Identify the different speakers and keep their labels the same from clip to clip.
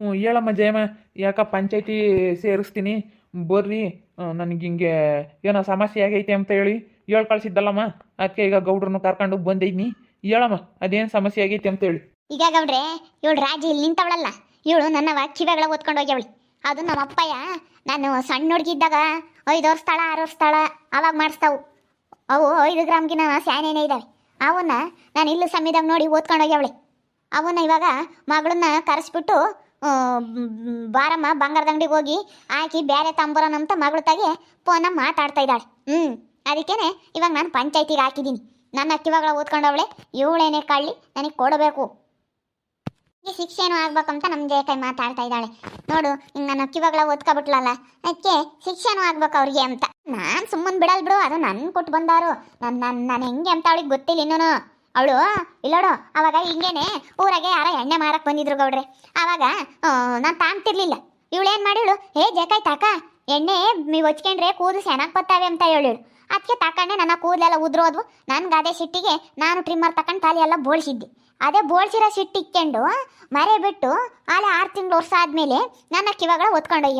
Speaker 1: ಹ್ಞೂ ಹೇಳಮ್ಮ ಜಯಮ್ಮ ಯಾಕ ಪಂಚಾಯತಿ ಸೇರಿಸ್ತೀನಿ? ಬರ್ರಿ ನನಗೆ ಹಿಂಗೆ ಏನೋ ಸಮಸ್ಯೆ ಆಗೈತೆ ಅಂತ ಹೇಳಿ ಹೇಳಿ ಕಳ್ಸಿದ್ದಲ್ಲಮ್ಮ. ಅದಕ್ಕೆ ಈಗ ಗೌಡ್ರನ್ನು ಕರ್ಕೊಂಡು ಬಂದೈನಿ ಹೇಳಮ್ಮ, ಅದೇನು ಸಮಸ್ಯೆ ಆಗೈತೆ ಅಂತ ಹೇಳಿ.
Speaker 2: ಈಗ ಗೌಡ್ರೆ, ಇವಳು ರಾಜಿ ಇಲ್ಲಿ ನಿಂತವಳಲ್ಲ. ಇವಳು ನನ್ನ ಕಿವೆಗಳ ಓದ್ಕೊಂಡು ಹೋಗ್ಯವಳು. ಅದು ನಮ್ಮ ಅಪ್ಪಯ್ಯ. ನಾನು ಸಣ್ಣ ಹುಡುಗಿದ್ದಾಗ ಐದು ವರ್ಷ ಆರು ವರ್ಷ ಅವಾಗ ಮಾಡಿಸ್ತಾವು. ಅವು ಐದು ಗ್ರಾಮ್ಗಿನ ಸ್ಯಾನೇನೇ ಇದ್ದಾವೆ ಅವನ್ನ ನಾನು ಇಲ್ಲೂ ಸಮಯದಾಗ ನೋಡಿ ಓದ್ಕೊಂಡು ಹೋಗ್ಯವಳೆ. ಅವನ್ನ ಇವಾಗ ಮಗಳನ್ನ ಕರೆಸ್ಬಿಟ್ಟು ಬಾರಮ್ಮ, ಬಂಗಾರದ ಅಂಗಡಿಗೆ ಹೋಗಿ ಹಾಕಿ ಬೇರೆ ಅಂತ ಮಗಳ ತಾಗೆ ಫೋನ ಮಾತಾಡ್ತಾ ಇದ್ದಾಳೆ. ಹ್ಞೂ ಅದಕ್ಕೇನೆ ಇವಾಗ ನಾನು ಪಂಚಾಯತಿಗೆ ಹಾಕಿದ್ದೀನಿ ನನ್ನ ಅಕ್ಕಿವಾಗಳ ಓದ್ಕೊಂಡವಳೆ, ಇವಳೇನೇ ಕಳ್ಳಿ, ನನಗೆ ಕೊಡಬೇಕು. ಶಿಕ್ಷೆನೂ ಆಗ್ಬೇಕಂತ ನಮ್ಮ ಕೈ ಮಾತಾಡ್ತಾ ಇದ್ದಾಳೆ. ನೋಡು ಹಿಂಗೆ ನನ್ನ ಅಕ್ಕಿವಾಗಳ ಓದ್ಕೊಬಿಟ್ಲಲ್ಲ, ಅದಕ್ಕೆ ಶಿಕ್ಷೆನೂ ಆಗ್ಬೇಕು ಅವ್ರಿಗೆ ಅಂತ. ನಾನು ಸುಮ್ಮನೆ ಬಿಡಲ್ ಬಿಡು, ಅದು ನನ್ನ ಕೊಟ್ಟು ಬಂದಾರು. ನನ್ನ ನಾನು ಹೆಂಗೆ ಅಂತ ಅವಳಿಗೆ ಗೊತ್ತಿಲ್ಲ ಇನ್ನೂ ಅವಳು ಇಲ್ಲೋಡು ಅವಾಗ ಹಿಂಗೇನೆ ಊರಾಗೆ ಯಾರ ಎಣ್ಣೆ ಮಾರಕ್ ಬಂದಿದ್ರು ಗೌಡ್ರೆ. ಅವಾಗ ನಾನು ತಾಂತಿರ್ಲಿಲ್ಲ ಇವಳೇನು ಮಾಡಿಳು ಹೇ ಜಕಾಯ್ ತಾಕ, ಎಣ್ಣೆ ನೀವು ಹಚ್ಕೊಂಡ್ರೆ ಕೂದಲು ಚೆನ್ನಾಗಿ ಬತ್ತಾವೆ ಅಂತ ಹೇಳಿಳು ಅದಕ್ಕೆ ತಕೊಂಡೆ ನನ್ನ ಕೂದಲೆಲ್ಲ ಉದ್ರೋದ್ವು ನನ್ಗೆ ಅದೇ ಸಿಟ್ಟಿಗೆ ನಾನು ಟ್ರಿಮ್ಮರ್ ತಕೊಂಡು ತಲೆ ಎಲ್ಲ ಬೋಳ್ಸಿದ್ದೆ. ಅದೇ ಬೋಳ್ಸಿರೋ ಸಿಟ್ಟು ಇಕ್ಕೊಂಡು ಮರೆ ಬಿಟ್ಟು ಆಲೆ ಆರು ತಿಂಗಳು ವರ್ಷ ಆದಮೇಲೆ ನನ್ನ ಕಿವಾಗಳ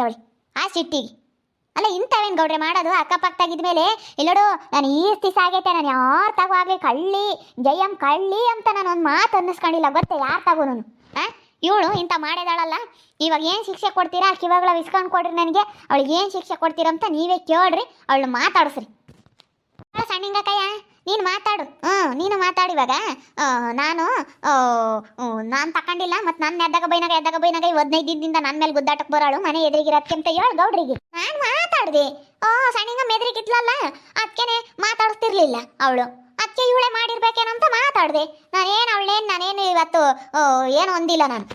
Speaker 2: ಅವಳು, ಆ ಸಿಟ್ಟಿಗೆ. ಅಲ್ಲ, ಇಂಥವೇನು ಗೌಡ್ರೆ ಮಾಡೋದು? ಅಕ್ಕಪಕ್ಕದಾಗಿದ್ಮೇಲೆ ಇಲ್ಲೋಡು ನಾನು ಈ ದಿವಸ ಆಗೈತೆ ನಾನು ಯಾರು ತಗೋ ಆಗಲಿ, ಕಳ್ಳಿ, ಜಯಂ, ಕಳ್ಳಿ ಅಂತ ನಾನು ಒಂದು ಮಾತು ಅನ್ನಿಸ್ಕೊಂಡಿಲ್ಲ. ಗೊತ್ತೆ, ಯಾರು ತಗೋ ನಾನು ಇವಳು ಇಂಥ ಮಾಡಿದಾಳಲ್ಲ. ಇವಾಗ ಏನು ಶಿಕ್ಷೆ ಕೊಡ್ತೀರಾ? ಕಿವಾಗಳ ಇಸ್ಕೊಂಡು ಕೊಡ್ರಿ ನನಗೆ. ಅವಳಿಗೆ ಏನು ಶಿಕ್ಷೆ ಕೊಡ್ತೀರಾ ಅಂತ ನೀವೇ ಕೇಳ್ರಿ ಅವಳು ಮಾತಾಡಿಸ್ರಿ. ಸಣ್ಣಿಂಗಕ್ಕಯ್ಯ ನೀನು ಮಾತಾಡು. ಹ್ಞೂ, ನೀನು ಮಾತಾಡು ಇವಾಗ. ನಾನು ನಾನು ತಕೊಂಡಿಲ್ಲ, ಮತ್ತು ನನ್ನ ಎದ್ದಾಗ ಬೈನಾಗ ಎದ್ದಾಗ ಬೈನಾಗ ಈ ಹದಿನೈದು ದಿನದಿಂದ ನನ್ನ ಮೇಲೆ ಗುದ್ದಾಟಕ್ಕೆ ಬರೋಳು, ಮನೆ ಎದುರಿಗಿರತ್ತೆ ಅಂತ ಹೇಳು ಗೌಡ್ರಿಗೆ. ನಾನು ಮಾತಾಡ್ದೆ. ಓ, ಸಣ್ಣಿಂಗ ಮೆದ್ರಿಗಿದ್ಲಲ್ಲ ಅದಕ್ಕೇನೆ ಮಾತಾಡಿಸ್ತಿರ್ಲಿಲ್ಲ ಅವಳು. ಅದಕ್ಕೆ ಇವಳೆ ಮಾಡಿರ್ಬೇಕೇನಂತ ಮಾತಾಡ್ದೆ. ನಾನೇನು ಅವಳೇನು, ನಾನೇನು ಇವತ್ತು ಏನು ಹೊಂದಿಲ್ಲ ನಾನು.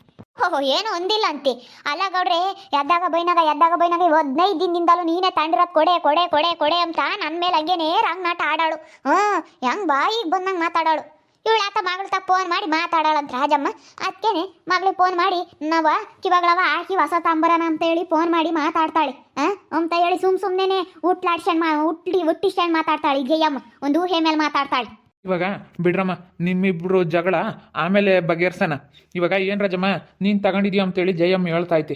Speaker 2: ಓಹೋ, ಏನು ಒಂದಿಲ್ಲ ಅಂತೆ. ಅಲ್ಲ ಗೌಡ್ರೆ, ಎದ್ದಾಗ ಬೈನಾಗ ಎದ್ದಾಗ ಬೈನಾಗ ಹದಿನೈದು ದಿನದಿಂದಲೂ ನೀನೇ ತಂಡಿರೋದು ಕೊಡೆ ಕೊಡೆ ಕೊಡೆ ಕೊಡೆ ಅಂತ ನನ್ನ ಮೇಲೆ ಹಂಗೇನೆ ರಂಗ್ ನಾಟ ಆಡಾಳು. ಹ್ಞೂ, ಹೆಂಗ್ ಬಾಯಿಗೆ ಬಂದಂಗೆ ಮಾತಾಡಾಳು. ಇವಳು ಆತ ಮಗಳ ತ ಫೋನ್ ಮಾಡಿ ಮಾತಾಡಾಳಂತ ರಾಜಮ್ಮ. ಅದಕ್ಕೇನೆ ಮಗಳಿಗೆ ಫೋನ್ ಮಾಡಿ, ನಾವ, ಕಿವಾಗಳವ, ಆಕಿ ಹೊಸ ತಾಂಬರನ ಅಂತ ಹೇಳಿ ಫೋನ್ ಮಾಡಿ ಮಾತಾಡ್ತಾಳೆ. ಆ, ಅಂತ ಹೇಳಿ ಸುಮ್ ಸುಮ್ಮನೆ ಉಟ್ಲಾಡ್ಸ್ಕೊಂಡ್ ಮಾ, ಉಟ್ಲಿ ಹುಟ್ಟಿಸ್ಕೊಂಡು ಮಾತಾಡ್ತಾಳೆ ಜಯಮ್ಮ ಒಂದು ಊಹೆ ಮೇಲೆ ಮಾತಾಡ್ತಾಳೆ.
Speaker 1: ಇವಾಗ ಬಿಡ್ರಮ್ಮ, ನಿಮ್ಮಿಬ್ರು ಜಗಳ ಆಮೇಲೆ ಬಗೆಹರ್ಸೋಣ. ಇವಾಗ ಏನು ರಾಜಮ್ಮ, ನೀನು ತಗೊಂಡಿದ್ಯಾ ಅಂತೇಳಿ ಜಯಮ್ಮ ಹೇಳ್ತಾ ಐತಿ.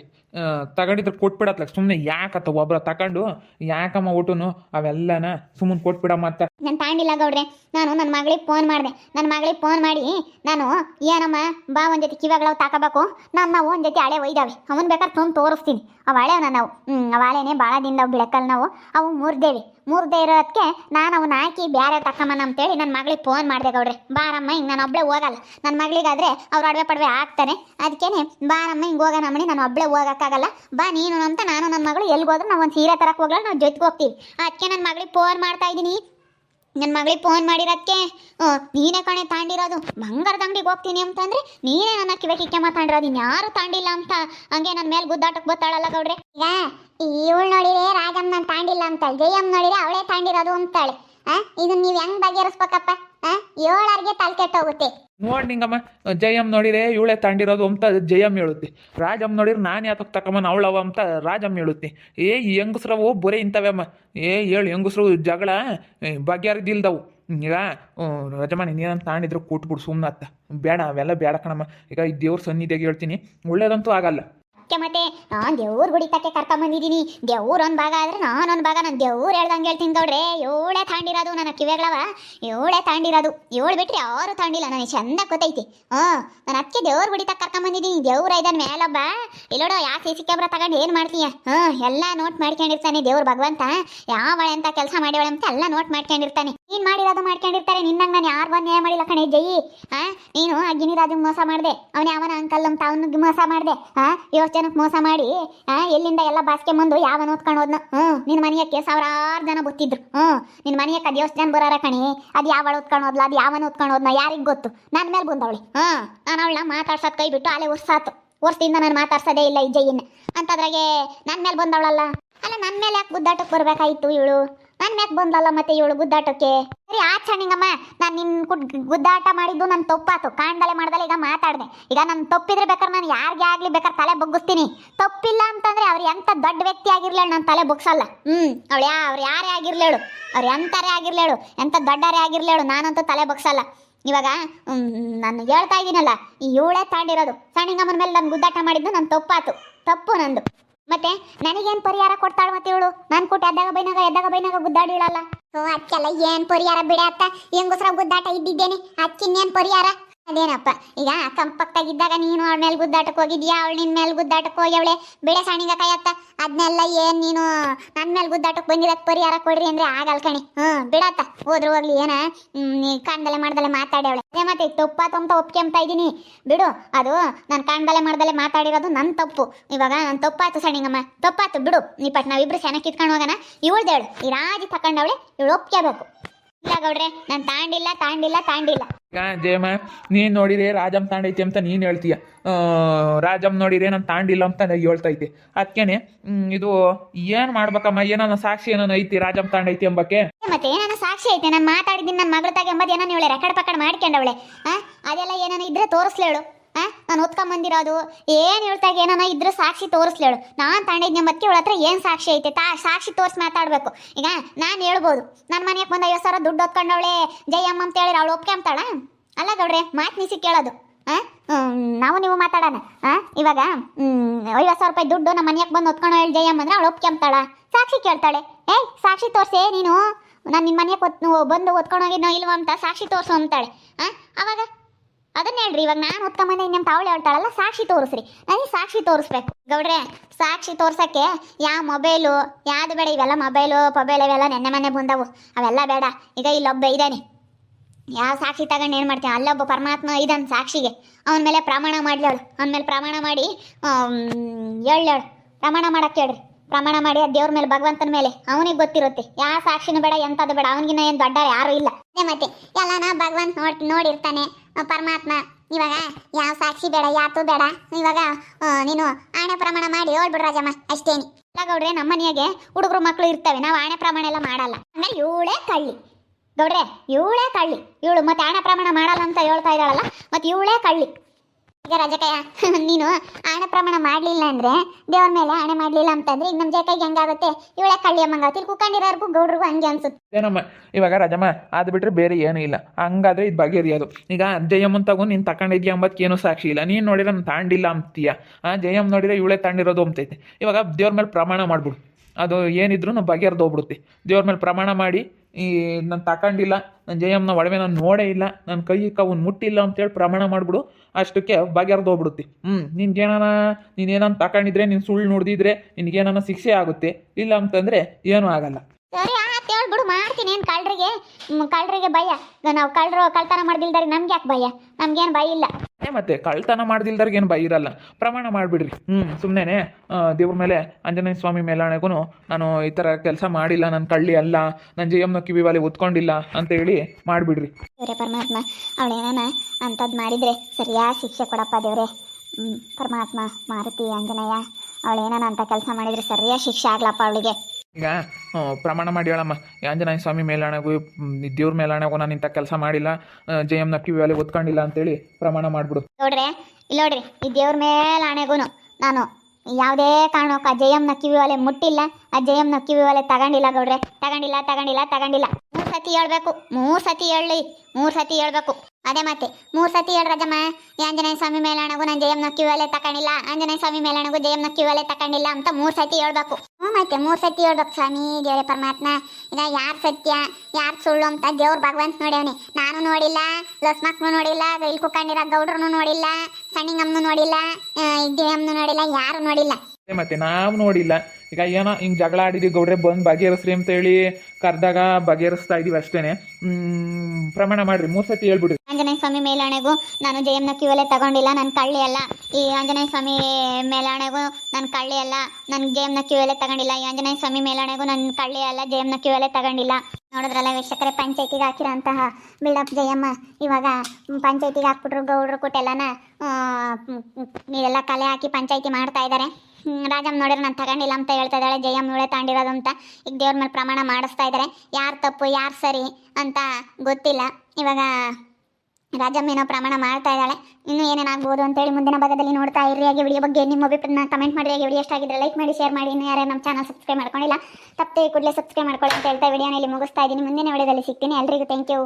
Speaker 1: ತಗೊಂಡಿದ್ರೆ ಕೊಟ್ಬಿಡತ್ಲ. ಸುಮ್ಮನೆ ಯಾಕತ್ತ ಒಬ್ರ ತಗೊಂಡು, ಯಾಕಮ್ಮ ಊಟನು, ಅವೆಲ್ಲನ ಸುಮ್ಮನೆ ಕೊಟ್ಬಿಡಮ್ಮ ಅಂತ.
Speaker 2: ನಾನು ತಾಂಡಿಲ್ಲ ಗೌಡ್ರೆ, ನಾನು ನನ್ನ ಮಗಳಿಗೆ ಫೋನ್ ಮಾಡಿದೆ. ನನ್ನ ಮಗಳಿಗೆ ಫೋನ್ ಮಾಡಿ, ನಾನು, ಏನಮ್ಮ, ಬಾ ಒಂದ್ ಜೊತೆ ಕಿವಾಗಳವು ತಾಕಬೇಕು. ನಾನು ನಾವು ಒಂದು ಜೊತೆ ಹಳೆ ಒಯ್ದಾವೆ. ಅವನ್ ಬೇಕಾದ್ರೆ ತುಂಬ ತೋರಿಸ್ತೀನಿ. ಅವು ಹಳೆವನ ನಾವು. ಅವು ಹಳೆನೇ ಭಾಳ ದಿನದವು ಬಿಳಕಲ್ ನಾವು. ಅವು ಮುರ್ದೇವಿ. ಮುರ್ದೇ ಇರೋದಕ್ಕೆ ನಾನು ಅವನ್ನ ಹಾಕಿ ಬೇರೆ ತಕ್ಕಮ್ಮನ ಅಂತೇಳಿ ನನ್ನ ಮಗಳಿಗೆ ಫೋನ್ ಮಾಡಿದೆ ಗೌಡ್ರೆ. ಬಾರಮ್ಮ, ಹಿಂಗೆ ನಾನು ಒಬ್ಬಳೇ ಹೋಗಲ್ಲ. ನನ್ನ ಮಗಳಿಗಾದ್ರೆ ಅವ್ರು ಅಡವೆ ಪಡವೆ ಹಾಕ್ತಾರೆ ಅದಕ್ಕೇನೆ ಬಾರಮ್ಮ, ಹಿಂಗೆ ಹೋಗೋಣ ಮಣಿ. ನಾನು ಒಬ್ಬಳೇ ಹೋಗೋಕ್ಕಾಗಲ್ಲ ಬಾ ನೀನು ಅಂತ ನಾನು ನನ್ನ ಮಗಳು ಎಲ್ಲಿಗೆ ಹೋದ್ರೆ ನಾವು ಒಂದು ಸೀರೆ ತರಕ್ಕೆ ಹೋಗಲ್ಲ ನಾವು ಜೊತೆಗೆ ಹೋಗ್ತೀವಿ. ಅದಕ್ಕೆ ನನ್ನ ಮಗಳಿಗೆ ಫೋನ್ ಮಾಡ್ತಾ ಇದ್ದೀನಿ ನನ್ನ ಮಗಳಿಗೆ ಫೋನ್ ಮಾಡಿರೋದಕ್ಕೆ ನೀನೇ ಕಣೆ ತಾಂಡಿರೋದು. ಬಂಗಾರದ ಅಂಗಡಿಗೆ ಹೋಗ್ತೀನಿ ಅಂತಂದ್ರೆ ನೀನೇ ನನ್ನ ಕಿವೆ ಕಿಕ್ಕೆ ಮಾತಾಡಿರೋದು ಇನ್ಯಾರು ತಾಂಡಿಲ್ಲ ಅಂತ. ಹಂಗೆ ನನ್ನ ಮೇಲೆ ಗುದ್ದಾಟಕ್ಕೆ ಬತ್ತಾಳಲ್ಲ ಗೌಡ್ರೆ. ಈಗ ಇವಳು ನೋಡಿರಿ ರಾಜಮ್ಮ ನಾನು ತಾಂಡಿಲ್ಲ ಅಂತಾಳೆ ಜಯಮ್ಮ ನೋಡಿರೆ ಅವಳೇ ತಾಂಡಿರೋದು ಅಂತಾಳೆ. ಇದನ್ನ ನೀವು ಹೆಂಗ್ ಬಗೆಹರಿಸ್ಬೇಕಪ್ಪ? ಏಳಾರ್ಗೆ ತಲೆ ಕೆಟ್ಟೋಗುತ್ತೆ
Speaker 1: ನೋಡಿ ನಿಂಗಮ್ಮ ಜಯಮ್ ನೋಡಿದ್ರೆ ಇವಳೆ ತಂಡಿರೋದು ಅಂತ ಜಯಮ್ ಹೇಳುತ್ತೆ. ರಾಜಮ್ ನೋಡಿದ್ರೆ ನಾನು ಯಾತಕ್ಕೆ ತಕಮ್ಮ ಅವಳವ ಅಂತ ರಾಜಮ್ ಹೇಳುತ್ತೆ. ಏ, ಈ ಹೆಂಗಸ್ರವು ಇಂಥವೆ ಅಮ್ಮ ಏ, ಹೇಳು, ಹೆಂಗಸ್ರು ಜಗಳ ಬಗೆಹರಿದಿಲ್ದವು. ಈಗ ರಜಮಾನಿ ನೀನಂತ ತಾಂಡಿದ್ರು ಕೊಟ್ಬಿಡು ಸುಮ್ಮನೆ ಅತ್ತ. ಬೇಡ, ಅವೆಲ್ಲ ಬೇಡ ಕಣಮ್ಮ. ಈಗ ಈ ದೇವ್ರ ಸನ್ನಿಧಿಯಾಗಿ ಹೇಳ್ತೀನಿ. ಒಳ್ಳೇದಂತೂ ಆಗಲ್ಲ.
Speaker 2: ಅದಕ್ಕೆ ಮತ್ತೆ? ನಾನು ದೇವ್ರ ಗುಡಿತಕ್ಕೆ ಕರ್ಕೊಂಬಂದಿದ್ದೀನಿ ದೇವ್ರ ಒಂದು ಭಾಗ ಆದ್ರೆ ನಾನು ಒಂದು ಭಾಗ. ನಾನು ದೇವ್ರು ಹೇಳ್ದಂಗೆ ಹೇಳ್ತೀನಿ ಗೌಡ್ರೆ. ಏಳೇ ತಾಂಡಿರೋದು ನನ್ನ ಕಿವೆಗಳವ. ಏಳೇ ತಾಂಡಿರೋದು. ಏಳು ಬಿಟ್ರೆ ಯಾರು ತಾಂಡಿಲ್ಲ. ನನಗೆ ಚಂದ ಗೊತ್ತೈತಿ. ಹ್ಮ್ ನಾನು ಅದಕ್ಕೆ ದೇವ್ರ ಗುಡಿತಕ್ಕೆ ಕರ್ಕೊಂಬಂದಿದ್ದೀನಿ ದೇವ್ರ ಇದನ್ ಮೇಲೊಬ್ಬ. ಇಲ್ಲೋಡೋ, ಯಾ ಸಿ ಸಿ ಕ್ಯಾಮ್ರಾ ತಗೊಂಡು ಏನು ಮಾಡ್ತೀಯ? ಹ್ಮ್ ಎಲ್ಲ ನೋಟ್ ಮಾಡ್ಕೊಂಡಿರ್ತಾನೆ ದೇವ್ರ ಭಗವಂತ. ಯಾವಳೆ ಅಂತ ಕೆಲಸ ಮಾಡಿವಳೆ ಅಂತ ಎಲ್ಲ ನೋಟ್ ಮಾಡ್ಕೊಂಡಿರ್ತಾನೆ. ನೀನು ಮಾಡಿರೋದು ಮಾಡ್ಕೊಂಡಿರ್ತಾರೆ ನಿನ್ನಂಗೆ ನಾನು ಯಾರು ಬಂದು ಮಾಡಿಲ್ಲ ಕಣೆ ಜೈ ಹಾ ನೀನು ಆ ಗಿಣಿರಾಜಂಗೆ ಮೋಸ ಮಾಡಿದೆ. ಅವನ ಅವನ ಅಂಕಲ್ ನಮ್ಮ ಮೋಸ ಮಾಡಿದೆ. ಹಾ ಏಳು ಜನಕ್ಕೆ ಮೋಸ ಮಾಡಿ ಹಾ ಎಲ್ಲಿಂದ ಎಲ್ಲ ಬಾಸ್ಕೊಂಬಂದು ಯಾವನ ಓದ್ಕೊಂಡು ಹೋದ್ನ. ಹ್ಞೂ ನಿನ್ನ ಮನೆಯಕ್ಕೆ ಸಾವಿರಾರು ಜನ ಗೊತ್ತಿದ್ರು ಹ್ಞೂ ನಿನ್ನ ಮನೆಯಕ್ಕೆ ಅದು ಎಷ್ಟು ಜನ ಬರೋರ ಕಣಿ? ಅದು ಯಾವಳ ಓದ್ಕೊಂಡು ಹೋದ್ಲ, ಅದು ಯಾವನ ಓದ್ಕೊಂಡು ಹೋದ್ನ, ಯಾರಿಗೆ ಗೊತ್ತು? ನನ್ನ ಮೇಲೆ ಬಂದವಳಿ. ಹ್ಞೂ, ನಾನು ಅವಳನ್ನ ಮಾತಾಡ್ಸೋದು ಕೈ ಬಿಟ್ಟು ಅಲ್ಲೇ ಉರ್ಸಾತು ವರ್ಷದಿಂದ ನಾನು ಮಾತಾಡ್ಸೋದೇ ಇಲ್ಲ ಈ ಜೈನ್ ಅಂತದ್ರಾಗೆ ನನ್ನ ಮೇಲೆ ಬಂದವಳಲ್ಲ? ಅಲ್ಲ ನನ್ನ ಮೇಲೆ ಯಾಕೆ ಗುದ್ದಾಟಕ್ಕೆ ಬರ್ಬೇಕಾಯ್ತು ಇವಳು? ನನ್ನ ಯಾಕೆ ಬಂದಲ್ಲ ಮತ್ತೆ ಇವಳು ಗುದ್ದಾಟಕ್ಕೆ? ಸರಿ ಆ ಚಣ್ಣಿಂಗಮ್ಮ ನಾನು ನಿನ್ನ ಕುಡ್ ಗುದ್ದಾಟ ಮಾಡಿದ್ದು ನನ್ನ ತಪ್ಪಾತು. ಕಾಣ್ದಲೆ ಮಾಡ್ದಲೆ ಈಗ ಮಾತಾಡಿದೆ. ಈಗ ನನ್ನ ತಪ್ಪಿದ್ರೆ ಬೇಕಾದ್ರೆ ನಾನು ಯಾರಿಗೆ ಆಗಲಿ ಬೇಕಾದ್ರೆ ತಲೆ ಬಗ್ಗಿಸ್ತೀನಿ. ತಪ್ಪಿಲ್ಲ ಅಂತಂದ್ರೆ ಅವ್ರು ಎಂತ ದೊಡ್ಡ ವ್ಯಕ್ತಿ ಆಗಿರ್ಲೇಳು ನಾನು ತಲೆ ಬಗ್ಸಲ್ಲ. ಹ್ಞೂ ಅವಳು ಯಾ, ಅವ್ರು ಯಾರೇ ಆಗಿರ್ಲೇಳು ಅವ್ರು ಎಂಥರೇ ಆಗಿರ್ಲೇಳು ಎಂತ ದೊಡ್ಡರೇ ಆಗಿರ್ಲೇಳು ನಾನಂತೂ ತಲೆ ಬಗ್ಸಲ್ಲ. ಇವಾಗ ನಾನು ಹೇಳ್ತಾ ಇದ್ದೀನಲ್ಲ, ಈ ಇವಳೇ ತಾಂಡಿರೋದು. ಸಣ್ಣಿಂಗಮ್ಮನ ಮೇಲೆ ನಾನು ಗುದ್ದಾಟ ಮಾಡಿದ್ದು ನನ್ನ ತಪ್ಪಾತು. ತಪ್ಪು ನಂದು. ಮತ್ತೆ ನನಗೇನು ಪರಿಹಾರ ಕೊಡ್ತಾಳ ಮತ್ತೆ ಇವಳು? ನಾನು ಕೊಟ್ಟು ಎದ್ದಾಗ ಬೈನಾಗ ಎದ್ದಾಗ ಬೈನಾಗ ಗುದ್ದಾಡಿಳಲ್ಲ ಓ ಅದಕ್ಕೆಲ್ಲ ಏನು ಪರಿಹಾರ ಬಿಡ ಅತ್ತ? ಹೆಂಗೋಸ್ರ ಗುದ್ದಾಟ ಇದ್ದಿದ್ದೇನೆ. ಅದಕ್ಕಿನ್ನೇನು ಪರಿಹಾರ? ಅದೇನಪ್ಪ? ಈಗ ಕಂಪಕ್ತಾಗಿದ್ದಾಗ ನೀನು ಅವಳ ಮೇಲೆ ಗುದ್ದಾಟಕ್ಕೆ ಹೋಗಿದ್ಯಾ? ಅವಳು ನಿನ್ನ ಮೇಲೆ ಗುದ್ದಾಟಕ್ಕೆ ಹೋಗ್ಯವಳೆ? ಬಿಡೆ ಸಣ್ಣಿಗ ಕೈಯತ್ತ ಅದನ್ನೆಲ್ಲ ಏನು ನೀನು ನನ್ನ ಮೇಲೆ ಗುದ್ದಾಟಕ್ಕೆ ಬಂದಿರಕ್ಕೆ ಪರಿಹಾರ ಕೊಡ್ರಿ ಅಂದ್ರೆ ಆಗಲ್ಲ ಕಣಿ. ಹ್ಞೂ, ಬಿಡತ್ತ. ಹೋದ್ರು ಹೋಗ್ಲಿ, ಏನ? ಕಾಣ್ದಲೆ ಮಾಡ್ದಲೆ ಮಾತಾಡ್ಯವಳೆ. ಅದೇ ಮತ್ತೆ ತಪ್ಪಾತು ಅಂತ ಒಪ್ಕೊಂತ ಇದ್ದೀನಿ. ಬಿಡು, ಅದು ನಾನು ಕಾಣ್ದಲೆ ಮಾಡ್ದಲೆ ಮಾತಾಡಿರೋದು ನನ್ನ ತಪ್ಪು. ಇವಾಗ ನನ್ನ ತಪ್ಪಾಯ್ತು ಸಣ್ಣಿಗಮ್ಮ. ತಪ್ಪಾಯ್ತು, ಬಿಡು. ನೀ ಪಟ್ ನಾವಿಬ್ರು ಸೆನ ಕಿತ್ಕೊಂಡು ಹೋಗೋಣ. ಇವಳ್ದೇಳು ಈ ರಾಜಿ ತಕೊಂಡವಳೆ, ಇವಳು ಒಪ್ಕೋಬೇಕು ಇಲ್ಲ ಗೌಡ್ರೆ, ನಾನು ತಾಂಡಿಲ್ಲ ತಾಂಡಿಲ್ಲ ತಾಂಡಿಲ್ಲ.
Speaker 1: ಜಯಮ್ಮ ನೀನ್ ನೋಡಿದ್ರೆ ರಾಜಮ್ ತಾಂಡೈತಿ ಅಂತ ನೀನು ಹೇಳ್ತೀಯ. ಆ, ರಾಜಮ್ ನೋಡಿದ್ರೆ ನಾನು ತಾಂಡಿಲ್ಲ ಅಂತ ಹೇಳ್ತಾ ಇದ್ದೆ. ಅದಕ್ಕೇನೆ ಇದು ಏನು ಮಾಡ್ಬೇಕಮ್ಮ ಏನನ್ನ ಸಾಕ್ಷಿ ಏನೋ ಐತಿ ರಾಜಮ್ ತಾಂಡೈತಿ ಎಂಬಕ್ಕೆ
Speaker 2: ಮತ್ತೆ ಏನಾನ ಸಾಕ್ಷಿ ಐತೆ ನಾನು ಮಾತಾಡಿದ್ದೀನಿ ನನ್ನ ಮಗಳ ತಾಗ ಎಂಬುದು ಏನೋ ಹೇಳಿ ರೆಕಾರ್ಡ್ ಪಕಡ್ ಮಾಡ್ಕೊಂಡವಳೆ. ಅದೆಲ್ಲ ಏನಾನ ಇದ್ರೆ ತೋರಿಸ್ಲೇಳು. ನಾನು ಓದ್ಕೊಂಬಂದಿರೋದು ಏನು ಹೇಳ್ತಾಗ ಏನಾನ ಇದ್ರೆ ಸಾಕ್ಷಿ ತೋರಿಸ್ಲೇಳು ನಾನು ತಾಂಡಿದ್ನ ಮತ್ತೆ ಇವಳ ಹತ್ರ ಏನು ಸಾಕ್ಷಿ ಐತೆ? ತಾ, ಸಾಕ್ಷಿ ತೋರಿಸಿ ಮಾತಾಡಬೇಕು. ಈಗ ನಾನು ಹೇಳ್ಬೋದು. ನನ್ನ ಮನೆಗೆ ಬಂದ ಐವತ್ತು ಸಾವಿರ ದುಡ್ಡು ಹೊತ್ಕೊಂಡವಳೆ ಅಮ್ಮ ಅಂತ ಹೇಳಿದ್ರೆ ಅವಳು ಒಪ್ಕೊಂತಾಳ ಅಲ್ಲ ಗೌಡ್ರೆ, ಮಾತು ನೀಸಿ ಕೇಳೋದು. ನಾವು ನೀವು ಮಾತಾಡೋಣ. ಇವಾಗ ಐವತ್ತು ಸಾವಿರ ರೂಪಾಯಿ ದುಡ್ಡು ನಮ್ಮ ಮನೆಗೆ ಬಂದು ಹೊತ್ಕೊಂಡು ಹೇಳಿ ಜಯಮ್ಮ ಅಂದ್ರೆ ಅವಳು ಒಪ್ಕೊಂತಾಳ ಸಾಕ್ಷಿ ಕೇಳ್ತಾಳೆ. ಏಯ್, ಸಾಕ್ಷಿ ತೋರ್ಸೆ ನೀನು? ನಾನು ನಿಮ್ಮ ಮನೆಗೆ ಬಂದು ಹೊತ್ಕೊಂಡು ಹೋಗಿದ್ನೋ ಇಲ್ವೋ ಅಂತ ಸಾಕ್ಷಿ ತೋರಿಸು ಅಂತಾಳೆ. ಅವಾಗ ಅದನ್ನ ಹೇಳ್ರಿ, ಇವಾಗ ನಾನು ಹೊತ್ಕೊಂಬಂದೆ ನಿಮ್ಮ ತಾವಳಿ ಹೇಳ್ತಾಳಲ್ಲ, ಸಾಕ್ಷಿ ತೋರಿಸ್ರಿ. ನನಗೆ ಸಾಕ್ಷಿ ತೋರಿಸ್ಬೇಕು. ಗೌಡ್ರೆ, ಸಾಕ್ಷಿ ತೋರ್ಸಕ್ಕೆ ಯಾವ ಮೊಬೈಲು, ಯಾವ್ದು ಬೇಡ, ಇವೆಲ್ಲ ಮೊಬೈಲು, ಪೊಬೈಲ್ ಇವೆಲ್ಲ ನೆನ್ನೆ ಮನೆ ಬಂದವು. ಅವೆಲ್ಲ ಬೇಡ. ಈಗ ಇಲ್ಲೊಬ್ಬ ಇದ್ದಾನೆ ಯಾವ ಸಾಕ್ಷಿ ತಗೊಂಡು ಏನು ಮಾಡ್ತೀನಿ ಅಲ್ಲೊಬ್ಬ ಪರಮಾತ್ಮ ಇದ್ದಾನೆ ಸಾಕ್ಷಿಗೆ. ಅವನ ಮೇಲೆ ಪ್ರಮಾಣ ಮಾಡ್ಲೇಳು ಅವನ ಮೇಲೆ ಪ್ರಮಾಣ ಮಾಡಿ ಹೇಳೇಳು ಪ್ರಮಾಣ ಮಾಡಕ್ಕೆ ಹೇಳ್ರಿ. ಪ್ರಮಾಣ ಮಾಡಿ ಆ ದೇವ್ರ ಮೇಲೆ, ಭಗವಂತನ ಮೇಲೆ. ಅವನಿಗೆ ಗೊತ್ತಿರುತ್ತೆ. ಯಾವ ಸಾಕ್ಷಿನೂ ಬೇಡ ಎಂತದ್ದು ಬೇಡ. ಅವನಿಗಿನ್ನ ಏನು ದೊಡ್ಡ ಯಾರು ಇಲ್ಲ. ಅದೇ ಮತ್ತೆ ನಾ ಭಗವಂತ ನೋಡ್, ನೋಡಿರ್ತಾನೆ. ಪರಮಾತ್ಮ, ಇವಾಗ ಯಾವ ಸಾಕ್ಷಿ ಬೇಡ, ಯಾತು ಬೇಡ. ಇವಾಗ ನೀನು ಆಣೆ ಪ್ರಮಾಣ ಮಾಡಿ ಹೇಳ್ಬಿಡು ರಾಜಮ್ಮ, ಅಷ್ಟೇನಿ. ಗೌಡ್ರೆ, ನಮ್ಮ ಮನೆಯಾಗೆ ಹುಡುಗರು ಮಕ್ಕಳು ಇರ್ತವೆ. ನಾವು ಆಣೆ ಪ್ರಮಾಣ ಎಲ್ಲ ಮಾಡಲ್ಲ. ಅಂದ್ರೆ ಇವಳೇ ಕಳ್ಳಿ. ಗೌಡ್ರೆ, ಇವಳೇ ಕಳ್ಳಿ. ಇವಳು ಮತ್ತೆ ಆಣೆ ಪ್ರಮಾಣ ಮಾಡಲ್ಲ ಅಂತ ಹೇಳ್ತಾ ಇದ್ದಾಳಲ್ಲ, ಮತ್ತೆ ಇವಳೇ ಕಳ್ಳಿ. ಈಗ ರಜಕಯ್ಯ ನೀನು ಆಣೆ ಪ್ರಮಾಣ ಮಾಡಲಿಲ್ಲ ಅಂದ್ರೆ, ದೇವ್ರ ಮೇಲೆ ಆಣೆ ಮಾಡಲಿಲ್ಲ ಅಂತಂದ್ರೆ ಈಗ ನಮ್ಮ ಜಕೈಗೆ ಹೆಂಗಾಗುತ್ತೆ ಇವಳೆ ಕಳ್ಳಿ ಅಮ್ಮಂಗ ಇಲ್ಲಿ ಕುಕ್ಕಂಡಿರೋರ್ಗೂ ಗೌಡ್ರಿಗೂ ಹಂಗೆ ಅನ್ಸುತ್ತೆ.
Speaker 1: ಏನಮ್ಮ ಇವಾಗ ರಾಜಮ್ಮ, ಅದು ಬಿಟ್ರೆ ಬೇರೆ ಏನೂ ಇಲ್ಲ. ಹಂಗಾದ್ರೆ ಇದು ಬಗೆಹರಿಯೋದು. ಈಗ ಜಯಮ್ಮನ್ ತಗೊಂಡು ನೀನು ತಕೊಂಡಿದ್ಯಾ ಅಂಬತ್ಕೆ ಏನೂ ಸಾಕ್ಷಿ ಇಲ್ಲ. ನೀನು ನೋಡಿದ್ರೆ ನಾನು ತಾಂಡಿಲ್ಲ ಅಂತೀಯ. ಆ ಜಯಮ್ಮ ನೋಡಿದ್ರೆ ಇವಳೆ ತಾಂಡಿರೋದು ಅಂತೈತೆ ಇವಾಗ ದೇವ್ರ ಮೇಲೆ ಪ್ರಮಾಣ ಮಾಡ್ಬಿಡು. ಅದು ಏನಿದ್ರು ನಾವು ಬಗೆಹರ್ದು ಹೋಗ್ಬಿಡುತ್ತೆ. ದೇವ್ರ ಮೇಲೆ ಪ್ರಮಾಣ ಮಾಡಿ ಈ ನಾನು ತಗೊಂಡಿಲ್ಲ ನನ್ನ ಜಯಮ್ಮನ ಒಡವೆ ನಾನು ನೋಡೇ ಇಲ್ಲ ನನ್ನ ಕೈ ಕವನ್ ಮುಟ್ಟಿಲ್ಲ ಅಂತೇಳಿ ಪ್ರಮಾಣ ಮಾಡಿಬಿಡು, ಅಷ್ಟಕ್ಕೆ ಬಗೆಹರ್ದು ಹೋಗ್ಬಿಡುತ್ತೆ. ಹ್ಞೂ ನಿನ್ಗೇನಾನ ನೀನೇನಾನ ತಗೊಂಡಿದ್ರೆ ನೀನು ಸುಳ್ಳು ನೋಡಿದ್ರೆ ನಿನಗೇನಾನ ಶಿಕ್ಷೆ ಆಗುತ್ತೆ. ಇಲ್ಲ ಅಂತಂದರೆ ಏನೂ ಆಗಲ್ಲ.
Speaker 2: ಹೇಳ್ಬಿಡು ಮಾಡ್ತೀನಿ ಏನು ಕಳ್ಳರಿಗೆ ಕಳ್ರಿಗೆ ಭಯ. ನಾವು ಕಳ್ರು, ಕಳ್ತನ ಮಾಡ್ದಿಲ್ದಾರೆ ನಮ್ಗೆ ಯಾಕೆ ಭಯ. ನಮ್ಗೇನು ಭಯ ಇಲ್ಲ.
Speaker 1: ಏ, ಮತ್ತೆ ಕಳ್ತನ ಮಾಡ್ದಿಲ್ದವ್ರಿಗೆ ಏನು ಭಯ ಇರಲ್ಲ. ಪ್ರಮಾಣ ಮಾಡಿಬಿಡ್ರಿ. ಹ್ಞೂ ಸುಮ್ಮನೆ ದೇವ್ರ ಮೇಲೆ, ಆಂಜನೇಯ ಸ್ವಾಮಿ ಮೇಲಾಣೆಗೂ ನಾನು ಈ ಥರ ಕೆಲಸ ಮಾಡಿಲ್ಲ, ನಾನು ಕಳ್ಳಿ ಅಲ್ಲ ನನ್ನ ಕಿವಿ ಬಾಲಿ ಒತ್ಕೊಂಡಿಲ್ಲ ಅಂತ ಹೇಳಿ ಮಾಡಿಬಿಡ್ರಿ.
Speaker 2: ಪರಮಾತ್ಮ ಅವಳೇನ ಅಂಥದ್ದು ಮಾಡಿದರೆ ಸರಿಯಾದ ಶಿಕ್ಷೆ ಕೊಡಪ್ಪ ದೇವ್ರೆ. ಪರಮಾತ್ಮ, ಮಾರುತಿ, ಆಂಜನೇಯ ಅವಳೇನ ಅಂತ ಕೆಲಸ ಮಾಡಿದರೆ ಸರಿಯಾದ ಶಿಕ್ಷೆ ಆಗ್ಲಪ್ಪ ಅವಳಿಗೆ.
Speaker 1: ಈಗ ಪ್ರಮಾಣ ಮಾಡಿ ಆಂಜನೇಯ ಸ್ವಾಮಿ ಮೇಲಾಣೆಗೂ ದೇವ್ರ ಮೇಲಾಣೆಗೂ ನಾನು ಇಂಥ ಕೆಲಸ ಮಾಡಿಲ್ಲ. ಜೆ ಎಂ ನಕ್ಕಿ ವ್ಯಾಲಿ ಒತ್ಕೊಂಡಿಲ್ಲ ಅಂತೇಳಿ ಪ್ರಮಾಣ ಮಾಡಿಬಿಡು.
Speaker 2: ನೋಡ್ರಿ, ಇಲ್ಲ ನೋಡ್ರಿ, ಈ ದೇವ್ರ ಮೇಲಾಣೆಗೂ ನಾನು ಯಾವುದೇ ಕಾರಣಕ್ಕೂ ಆ ಜಯಮ್ನ ನಕ್ಕಿ ಒಲೆ ಮುಟ್ಟಿಲ್ಲ, ಆ ಜಯಮ್ನ ನಕ್ಕಿ ಒಲೆ ತಗೊಂಡಿಲ್ಲ ಗೌಡ್ರೆ. ತಗೊಂಡಿಲ್ಲ ತಗೊಂಡಿಲ್ಲ ತಗೊಂಡಿಲ್ಲ. ಮೂರು ಸತಿ ಹೇಳ್ಬೇಕು, ಮೂರು ಸತಿ ಹೇಳಿ, ಮೂರು ಸತಿ ಹೇಳ್ಬೇಕು. ಅದೇ ಮತ್ತೆ ಮೂರು ಸತಿ ಹೇಳ್ ರಜಮ್ಮ. ಆಂಜನೇಯ ಸ್ವಾಮಿ ಮೇಲಾಣಗೂ ನಾನು ಜಯಮ್ನ ನಕ್ಕಿ ಒಲೆ ತಗೊಂಡಿಲ್ಲ, ಆಂಜನೇಯ ಸ್ವಾಮಿ ಮೇಲಾಣಗೂ ಜಯಮ್ ನಕ್ಕಿ ಒಲೆ ತಗೊಂಡಿಲ್ಲ ಅಂತ ಮೂರು ಸತಿ ಹೇಳ್ಬೇಕು. ಮತ್ತೆ ಮೂರು ಸತಿ ಹೇಳ್ಬೇಕು ಸ್ವಾಮಿ, ದೇವರೇ ಪರಮಾತ್ಮ. ಈಗ ಯಾರು ಸತ್ಯ, ಯಾರು ಸುಳ್ಳು ಅಂತ ದೇವ್ರ ಭಗವಂತ ನೋಡ್ಯವನಿ. ನಾನು ನೋಡಿಲ್ಲ, ಲಸ್ಮಕ್ನು ನೋಡಿಲ್ಲ ಇಲ್ಲಿ ಕುಕ್ಕಂಡಿರೋ ಗೌಡ್ರನು ನೋಡಿಲ್ಲ ಸಣ್ಣಿಂಗಮ್ಮನು ನೋಡಿಲ್ಲ ದೇವಮ್ಮನು ನೋಡಿಲ್ಲ, ಯಾರು ನೋಡಿಲ್ಲ.
Speaker 1: ಮತ್ತೆ ನಾವು ನೋಡಿಲ್ಲ. ಈಗ ಏನೋ ಹಿಂಗೆ ಜಗಳ ಆಡಿದ್ವಿ ಗೌಡ್ರೆ, ಬಂದು ಬಗೆಹರಿಸ್ರಿ ಅಂತೇಳಿ ಕರೆದಾಗ ಬಗೆಹರಿಸ್ತಾ ಇದೀವಿ ಅಷ್ಟೇ ಪ್ರಮಾಣ ಮಾಡ್ರಿ, ಮೂರು ಸತಿ ಹೇಳ್ಬಿಡ್ರಿ.
Speaker 2: ಆಂಜನೇಯ ಸ್ವಾಮಿ ಮೇಲಾಣೆಗೂ ನಾನು ಜಯಮ್ನ ಕಿವಲೆ ತಗೊಂಡಿಲ್ಲ ನನ್ನ ಕಳ್ಳಿ ಅಲ್ಲ. ಈ ಆಂಜನೇಯ ಸ್ವಾಮಿ ಮೇಲಾಣೆಗೂ ನನ್ನ ಕಳ್ಳಿ ಅಲ್ಲ ನನ್ನ ಜಯಮ್ನ ಕ್ಯೂವಲ್ಲೇ ತಗೊಂಡಿಲ್ಲ. ಈ ಆಂಜನೇಯ ಸ್ವಾಮಿ ಮೇಲಾಣೆಗೂ ನನ್ನ ಕಳ್ಳಿ ಅಲ್ಲ ಜಯಮ್ನ ಕ್ಯೂವಲ್ಲೇ ತಗೊಂಡಿಲ್ಲ. ನೋಡಿದ್ರಲ್ಲ ವೀಕ್ಷಕರೆ, ಪಂಚಾಯತಿಗೆ ಹಾಕಿರೋಂತಹ ಬಿಲ್ಡಪ್ ಜಯಮ್ಮ. ಇವಾಗ ಪಂಚಾಯತಿಗೆ ಹಾಕ್ಬಿಟ್ರು ಗೌಡ್ರು ಕೊಟ್ಟೆಲ್ಲನ ನೀವೆಲ್ಲ ಕಲೆ ಹಾಕಿ ಪಂಚಾಯತಿ ಮಾಡ್ತಾ ಇದ್ದಾರೆ ರಾಜಮ್ಮ ನೋಡಿರ, ನಾನು ತಗೊಂಡಿಲ್ಲ ಅಂತ ಹೇಳ್ತಾ ಇದ್ದಾಳೆ. ಜಯಮ್ಮ ಇವಳೆ ತಾಂಡಿರೋದು ಅಂತ ಈಗ ದೇವ್ರ ಮೇಲೆ ಪ್ರಮಾಣ ಮಾಡಿಸ್ತಾ ಇದ್ದಾರೆ ಯಾರು ತಪ್ಪು, ಯಾರು ಸರಿ ಅಂತ ಗೊತ್ತಿಲ್ಲ. ಇವಾಗ ರಾಜಮ್ಮ ಏನೋ ಪ್ರಮಾಣ ಮಾಡ್ತಾ ಇದ್ದಾಳೆ. ಇನ್ನೂ ಅಂತ ಅಂತೇಳಿ ಮುಂದಿನ ಭಾಗದಲ್ಲಿ ನೋಡ್ತಾ ಇರಿ ಹಾಗೆ ವಿಡಿಯೋ ಬಗ್ಗೆ ನಿಮ್ಮ ಅಭಿಪ್ರಾಯ ಕಮೆಂಟ್ ಮಾಡಿ ಹಾಗೆ ವಿಡಿಯೋ ಎಷ್ಟಾಗಿದ್ರೆ ಲೈಕ್ ಮಾಡಿ ಶೇರ್ ಮಾಡಿ. ಇನ್ನು ಯಾರೇ ನಮ್ಮ ಚಾನಲ್ ಸಬ್ಸ್ಕ್ರೈಬ್ ಮಾಡ್ಕೊಂಡಿಲ್ಲ ತಪ್ಪೇ ಕೂಡಲೇ ಸಬ್ಸ್ಕ್ರೈಬ್ ಮಾಡ್ಕೊಳ್ಳಿ ಅಂತ ಹೇಳ್ತಾ ವಿಡಿಯೋನ ಇಲ್ಲಿ ಮುಗಿಸ್ತಾ ಇದ್ದೀನಿ. ಮುಂದಿನ ವಿಡಿಯೋದಲ್ಲಿ ಸಿಗ್ತೀನಿ. ಎಲ್ರಿಗೂ ಥ್ಯಾಂಕ್ ಯು